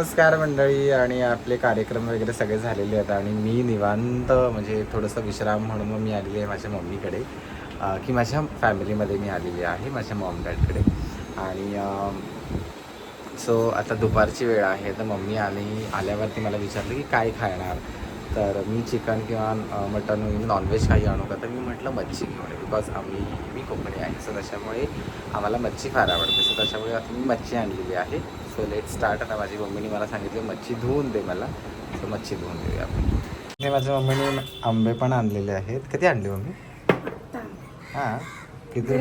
नमस्कार मंडळी आणि आपले कार्यक्रम वगैरे सगळे झालेले आहेत आणि मी निवांत म्हणजे थोडंसं विश्राम म्हणून मग मी आलेली आहे माझ्या मम्मीकडे की माझ्या फॅमिलीमध्ये मी आलेली आहे माझ्या मॉम डॅडकडे आणि सो आता दुपारची वेळ आहे तर मम्मी आली आल्यावरती मला विचारलं की काय खाणार? तर मी चिकन किंवा मटन नॉनव्हेज काही आणू का? तर मी म्हटलं मच्छी घेऊन बिकॉज आम्ही मी कोकणी आहे. सो त्याच्यामुळे आम्हाला मच्छी फार आवडते. सो त्याच्यामुळे आता मी मच्छी आणलेली आहे. सो लेट स्टार्ट आता माझी मम्मीने मला सांगितलं मच्छी धुवून दे मला. सो मच्छी धुवून देऊया आपण. हे माझ्या मम्मीने आंबे पण आणलेले आहेत. कधी आणले मम्मी? हां. किती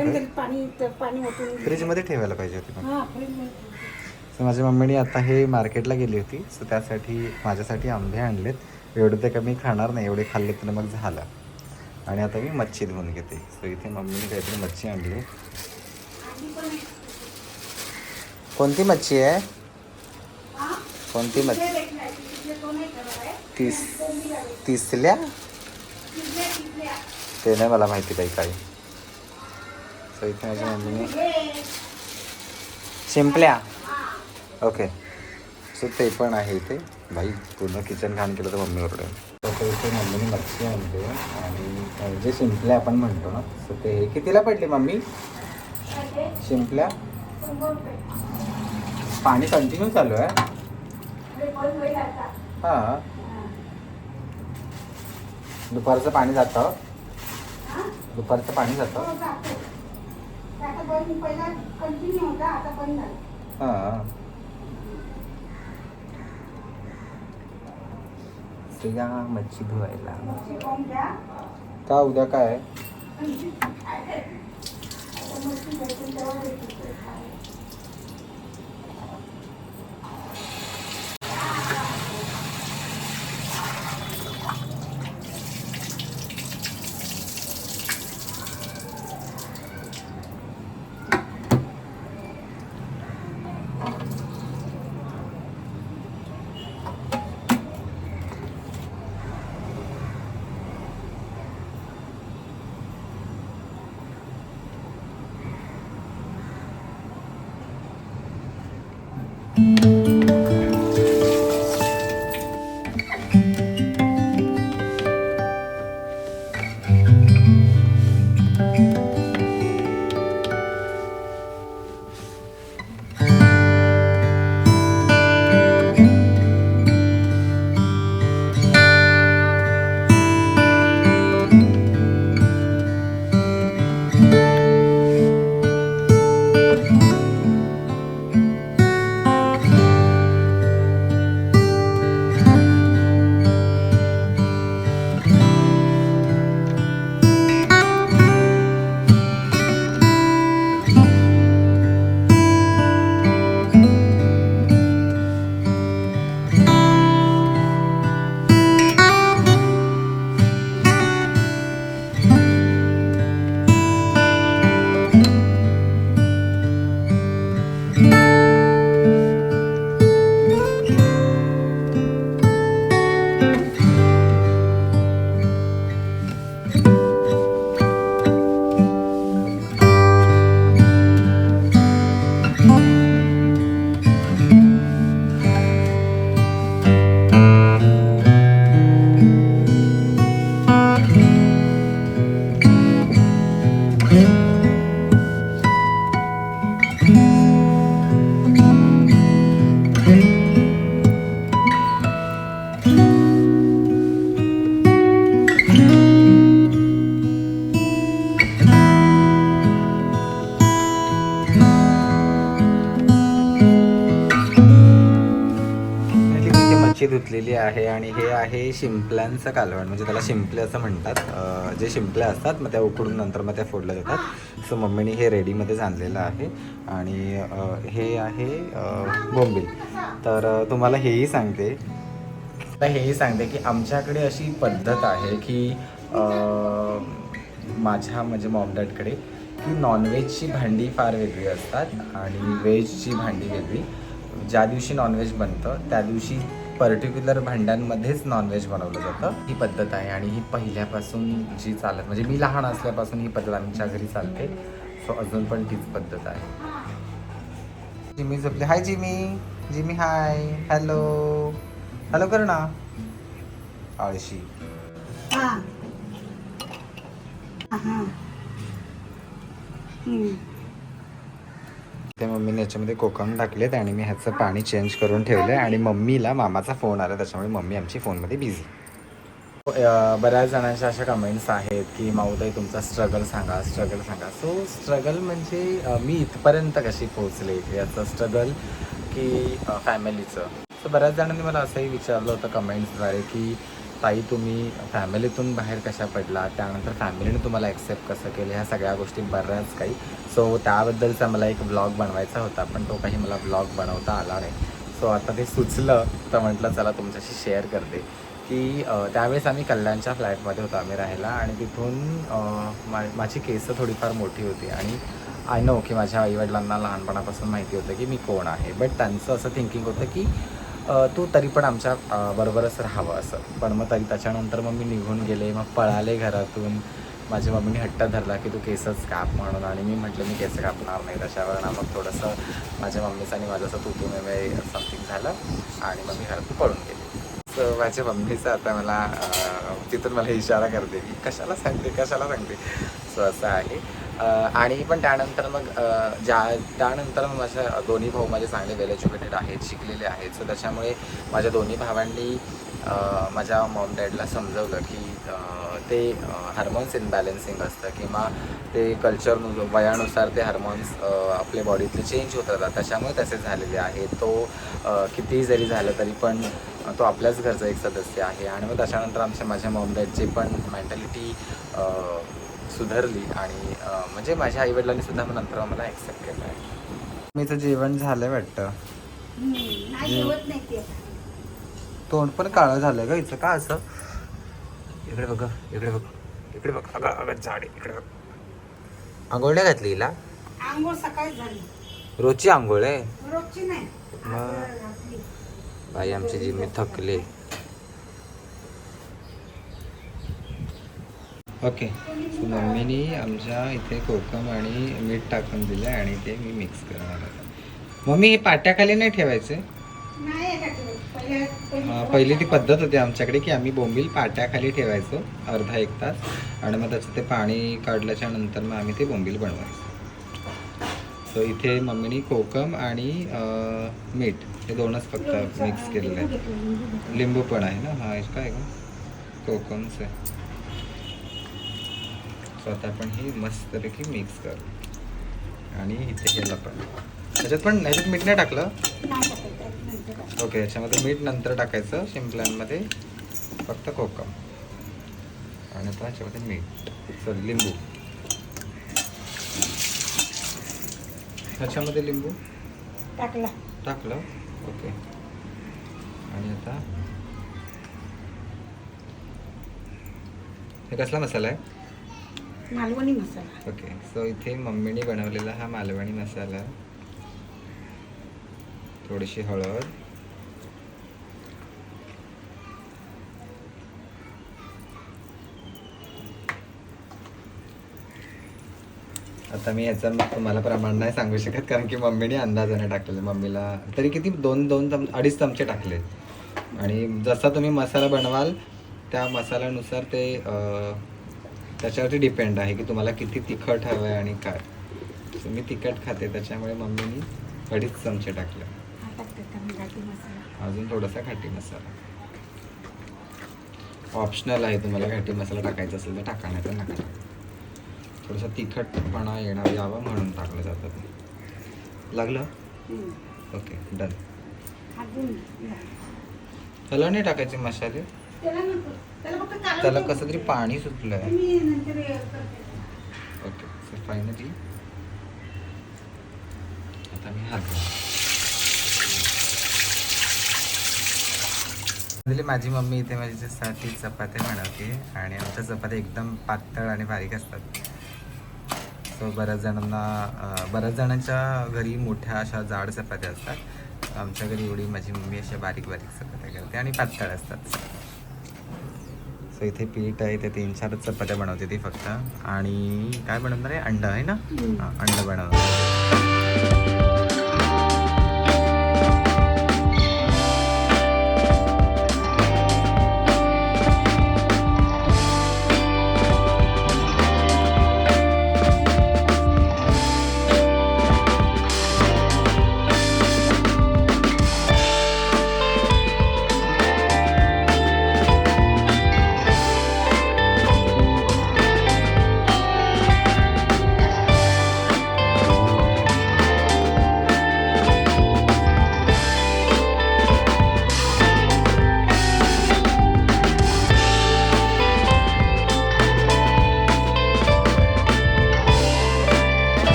फ्रीजमध्ये ठेवायला पाहिजे होती सो माझ्या मम्मीने आता हे मार्केटला गेली होती. सो त्यासाठी माझ्यासाठी आंबे आणलेत. एवढं ते कमी खाणार नाही एवढे खाल्ले तर मग झालं. आणि आता मी मच्छी धुवून घेते. सो इथे मम्मीने काहीतरी मच्छी आणली. कोणती मच्छी आहे? कोणती मच्छी? तीस तिसल्या? ते नाही मला माहिती काही काही. सो इथे माझ्या मम्मीने शिंपल्या ओके. सो ते पण आहे इथे. भाई पूर्ण किचन घाण केलं तर मम्मी ओरडेल तर इथे मम्मीने मच्छी आणते आणि जे शिंपल्या आपण म्हणतो ना सो ते कितीला पडली मम्मी? शिंपल्या? पाणी कंटिन्यू चालू आहे? हां. दुपारचं पाणी जातं? दुपारचं पाणी जातं? पहिला कंटिन्यू होता आता बंद झाला. हां. सो या मच्छी धुवायला. का उद्या काय? आहे आणि हे आहे शिंपल्यांचं कालवण. म्हणजे त्याला शिंपले असं म्हणतात. जे शिंपल्या असतात मग त्या उकडून नंतर मग त्या फोडल्या जातात. सो मम्मीने हे रेडीमध्येच आणलेलं आहे. आणि हे आहे अं, बोंबील. तर तुम्हाला हेही सांगते. तर हेही सांगते की आमच्याकडे अशी पद्धत आहे की माझ्या म्हणजे मॉमडॅडकडे की नॉनव्हेजची भांडी फार वेगळी असतात आणि व्हेजची भांडी वेगळी. ज्या दिवशी नॉनव्हेज बनतं त्या दिवशी पर्टिक्युलर भांड्यांमध्येच नॉनव्हेज बनवलं जातं. ही पद्धत आहे आणि ही पहिल्यापासून जी चालत म्हणजे मी लहान असल्यापासून ही पद्धत आमच्या घरी चालते. सो अजून पण तीच पद्धत आहे. जिमी झोपली. Hi Jimmy. Jimmy hi hello hello कर ना आळशी हम्म. ते मम्मीने याच्यामध्ये कोकम टाकलेत आणि मी ह्याचं पाणी चेंज करून ठेवलं आणि मम्मीला मामाचा फोन आला त्याच्यामुळे मम्मी आमची फोनमध्ये बिझी बऱ्याच जणांच्या अशा कमेंट्स आहेत की माऊताई तुमचा स्ट्रगल सांगा स्ट्रगल सांगा. सो स्ट्रगल म्हणजे मी इथपर्यंत कशी पोहोचले? याचं स्ट्रगल की फॅमिलीचं सो बऱ्याच जणांनी मला असंही विचारलं होतं कमेंट्सद्वारे की ताई तुम्ही फॅमिलीतून बाहेर कशा पडला त्यानंतर फॅमिलीने तुम्हाला ॲक्सेप्ट कसं केलं? ह्या सगळ्या गोष्टी बऱ्याच काही. सो त्याबद्दलचा मला एक ब्लॉग बनवायचा होता पण तो काही मला ब्लॉग बनवता आला नाही. सो आता ते सुचलं तर म्हटलं चला तुमच्याशी शेअर करते. की त्यावेळेस आम्ही कल्याणच्या फ्लॅटमध्ये होतो आम्ही राहायला. आणि तिथून मा माझी केसं थोडीफार मोठी होती. आणि आय नो की माझ्या आईवडिलांना लहानपणापासून माहिती होतं की मी कोण आहे. बट त्यांचं असं थिंकिंग होतं की तू तरी पण आमच्या बरोबरच राहावं असं. पण मग तरी त्याच्यानंतर मग मी निघून गेले मग पळाले घरातून. माझ्या मम्मीने हट्ट धरला की तू केसच काप म्हणून. आणि मी म्हटलं मी केस कापणार नाही त्याच्यावर ना मग थोडंसं माझ्या मम्मीचं आणि माझं असं तू तू समथिंग झालं. आणि मग मी घरातून पळून गेले. सो माझ्या मम्मीचं आता मला तिथून मला इशारा करते की कशाला सांगते कशाला सांगते? सो असं आहे. आणि पण त्यानंतर मग ज्या त्यानंतर मग माझ्या दोन्ही भाऊ माझे चांगले वेल एज्युकेटेड आहेत शिकलेले आहेत. सो त्याच्यामुळे माझ्या दोन्ही भावांनी माझ्या मॉम डॅडला समजवलं की ते हार्मोन्स इनबॅलेन्सिंग असतं किंवा ते कल्चर वयानुसार ते हार्मोन्स आपल्या बॉडीतले चेंज होत राहतात त्याच्यामुळे तसे झालेले आहेत तो कितीही जरी झालं तरी पण तो आपल्याच घरचा एक सदस्य आहे. आणि मग त्याच्यानंतर आमच्या माझ्या मॉम डॅडची पण मेंटॅलिटी सुधारली आणि म्हणजे माझ्या आईवडिलांनी सुद्धा मग नंतर मला ॲक्सेप्ट केलं. आहे मीचं जेवण झालं वाटतं. तोंड पण काळं झालं का हिचं का असं? इकडे बघ इकडे बघ. इकडे बघ. अगं अगं झाड इकडे बघ. आंघोळ नाही घातली हिला? आंघोळ सकाळी झाली. रोजची आंघोळ आहे? रोजची नाही. मग? बाई आमची जी मी थकले. ओके. सो मम्मीनी आमच्या इथे कोकम आणि मीठ टाकून दिलं आणि ते मी मिक्स करणार आहे. मम्मी हे पाट्याखाली नाही ठेवायचे? पहिली ती पद्धत होती आमच्याकडे की आम्ही बोंबील पाट्याखाली ठेवायचो अर्धा एक तास आणि मग त्याचं ते पाणी काढल्याच्या नंतर मग आम्ही ते बोंबील बनवायचो. सो इथे मम्मीनी कोकम आणि मीठ हे दोनच फक्त मिक्स केलेलं आहे. लिंबू पण आहे ना? हा काय का कोकमचं आहे. सो आता आपण ही मस्तपैकी मिक्स करू. आणि इथे केलं पण. त्याच्यात पण ह्याच्यात मीठ नाही टाकलं. ओके याच्यामध्ये मीठ नंतर टाकायचं शिंपल्यांमध्ये फक्त कोकम. आणि आता याच्यामध्ये मीठ. सॉरी लिंबू. ह्याच्यामध्ये लिंबू? टाकला. टाकलं? ओके. आणि आता? हे कसला मसाला आहे? मालवणी मसाला. ओके सो इथे मम्मीने बनवलेला हा मालवणी मसाला. थोडीशी हळद. आता मी याचं तुम्हाला प्रमाण नाही सांगू शकत कारण की मम्मीने अंदाजाने टाकलेलं. मम्मीला तरी किती दोन दोन चम अडीच चमचे टाकले. आणि जसा तुम्ही मसाला बनवाल त्या मसाल्यानुसार ते त्याच्यावरती डिपेंड आहे की तुम्हाला किती तिखट हवं आहे आणि काय. मी तिखट खाते त्याच्यामुळे मम्मीनी अडीच चमचे टाकले. अजून थोडासा घाटी मसाला. ऑप्शनल आहे तुम्हाला घाटी मसाला टाकायचा असेल तर टाका नाही तर नका टाका. थोडासा तिखटपणा येणार यावा म्हणून टाकलं जातं ते. लागलं. ओके डन त्याला नाही टाकायचे मसाले? त्याला. कसं तरी पाणी सुटलं आहे. ओके सो फायनली आता मी हात. माझी मम्मी इथे माझ्यासाठी चपात्या बनवते आणि आमच्या चपात्या एकदम पातळ आणि बारीक असतात सो बऱ्याच जणांना बऱ्याच जणांच्या घरी मोठ्या अशा जाड चपात्या असतात आमच्या घरी एवढी माझी मम्मी अशा बारीक बारीक चपात्या करते आणि पातळ असतात सो इथे पीठ आहे ते तीन चार चपात्या बनवते ती फक्त. आणि काय बनवणार आहे? अंड आहे ना. हां अंड बनवणार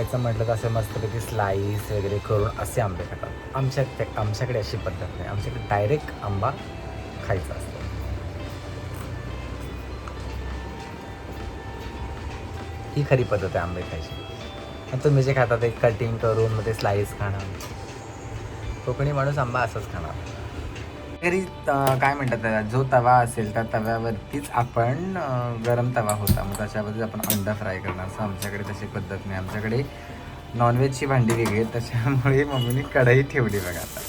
खायचं म्हटलं तर असे मस्तपैकी स्लाईस वगैरे करून असे आंबे खातात. आमच्या आमच्याकडे अशी पद्धत नाही. आमच्याकडे डायरेक्ट आंबा खायचा असतो. ही खरी पद्धत आहे आंबे खायची. तुम्ही जे खातात ते कटिंग करून मग ते स्लाईस खाणं कोकणी माणूस आंबा असंच खाणार. घरी काय म्हणतात त्याला? जो तवा असेल त्या तव्यावरतीच आपण गरम तवा होता. मग त्याच्यावरतीच आपण अंडा फ्राय करणार. असं आमच्याकडे तशी पद्धत नाही. आमच्याकडे नॉनव्हेजची भांडी वेगळी आहेत. त्याच्यामुळे मम्मीने कढई ठेवली बघा आता.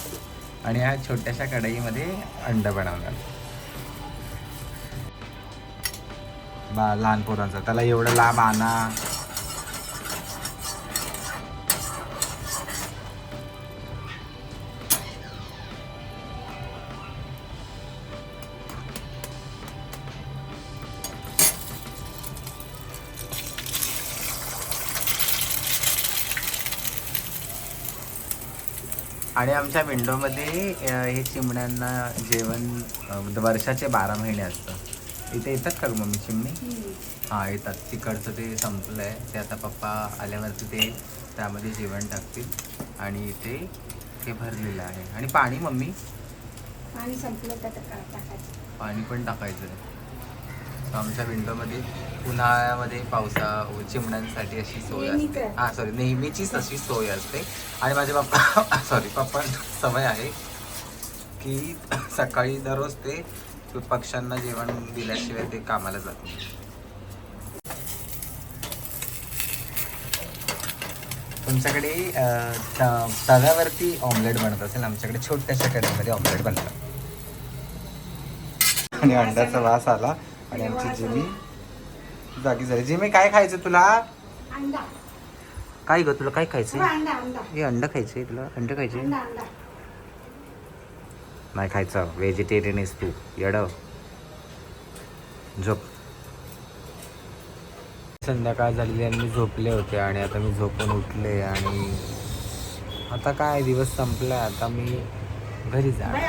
आणि ह्या छोट्याशा कढईमध्ये अंड बनवणार. बा लहान पोरांचा. त्याला एवढं लांब आणा. आणि आमच्या विंडोमध्ये हे चिमण्यांना जेवण वर्षाचे बारा महिने असतं. इथे येतात का मम्मी चिमणी? हां येतात. तिकडचं ते संपलं आहे ते आता पप्पा आल्यावरती ते त्यामध्ये जेवण टाकतील. आणि इथे हे भरलेलं आहे. आणि पाणी मम्मी? पाणी संपलं तर पाणी पण टाकायचं आहे. आमच्या विंडोमध्ये उन्हाळ्यामध्ये पावसा चिमण्यांसाठी अशी सोय असते. हां सॉरी नेहमीचीच अशी सोय असते. आणि माझे पप्पा सॉरी पप्पा सवय आहे की सकाळी दररोज ते पक्ष्यांना जेवण दिल्याशिवाय ते कामाला जात नाही. तुमच्याकडे तव्यावरती ऑमलेट बनत असेल. आमच्याकडे छोट्याशा कढईमध्ये ऑमलेट बनतं. आणि अंड्याचा वास आला आणि आमची जिमी जागी झाली. जिमी काय खायचं तुला? अंडा. काय ग तुला काय खायचं? हो, अंडा अंडा. हे अंड खायचंय तुला? अंड खायचे अंडा अंडा. नाही खायचं. व्हेजिटेरियन आहेस तू. येड. झोप. संध्याकाळ झालेली आणि मी झोपले होते आणि आता मी झोपून उठले आणि आता काय दिवस संपला आता मी घरी जा बाई